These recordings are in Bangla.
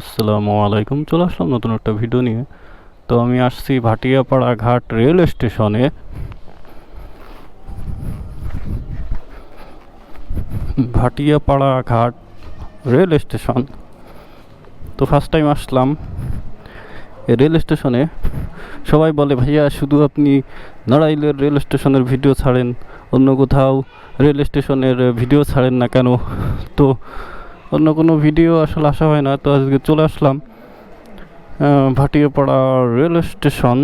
আসসালামু আলাইকুম। চলে আসলাম নতুন একটা ভিডিও নিয়ে। তো আমি আসছি ভাটিয়াপাড়া ঘাট রেল স্টেশনে। Bhatiapara Ghat rail station. তো ফার্স্ট টাইম আসলাম রেল স্টেশনে। সবাই বলে, ভাইয়া, শুধু আপনি নড়াইলের রেল স্টেশনের ভিডিও ছাড়েন, অন্য কোথাও রেল স্টেশনের ভিডিও ছাড়েন না কেন? তো অন্য কোনো ভিডিও আসলে আসা হয় না। তো আজকে চলে আসলাম ভাটিয়াপাড়া রেল স্টেশন।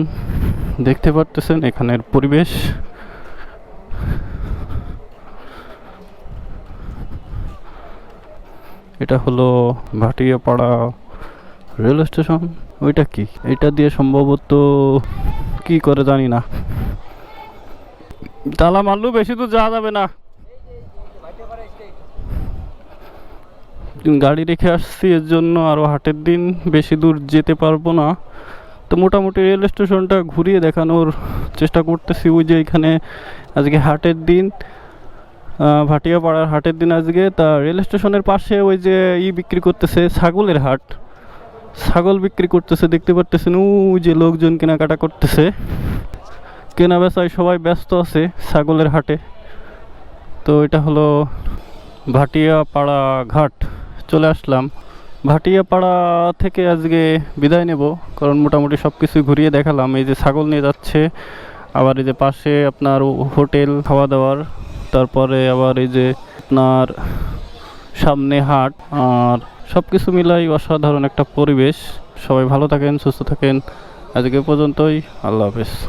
দেখতে পারতেছেন এখানের পরিবেশ। এটা হলো ভাটিয়াপাড়া রেল স্টেশন। ওইটা কি? এটা দিয়ে সম্ভবত কি করে জানি না। তালা মারলেও বেশি তো যাওয়া যাবে না। গাড়ি রেখে আসছি, এর জন্য আরও হাটের দিন বেশি দূর যেতে পারব না। তো মোটামুটি রেল স্টেশনটা ঘুরিয়ে দেখানোর চেষ্টা করতেছি ওই যে এখানে আজকে হাটের দিন। ভাটিয়াপাড়ার হাটের দিন আজকে। তা রেল স্টেশনের পাশে ওই যে ই বিক্রি করতেছে ছাগলের হাট। ছাগল বিক্রি করতেছে, দেখতে পারতেছেন, ওই যে লোকজন কেনাকাটা করতেছে। কেনা বেচায় সবাই ব্যস্ত আছে ছাগলের হাটে। তো এটা হলো ভাটিয়াপাড়া ঘাট। চলে আসলাম। ভাটিয়াপাড়া থেকে আজকে বিদায় নেব, কারণ মোটামুটি সব কিছু ঘুরিয়ে দেখালাম। এই যে ছাগল নিয়ে যাচ্ছে, আবার এই যে পাশে আপনার হোটেল খাওয়া দাওয়ার তারপরে আবার এই যে আপনার সামনে হাট, আর সব কিছু মিলাই অসাধারণ একটা পরিবেশ। সবাই ভালো থাকেন, সুস্থ থাকেন। আজকে পর্যন্তই, আল্লাহ হাফেজ।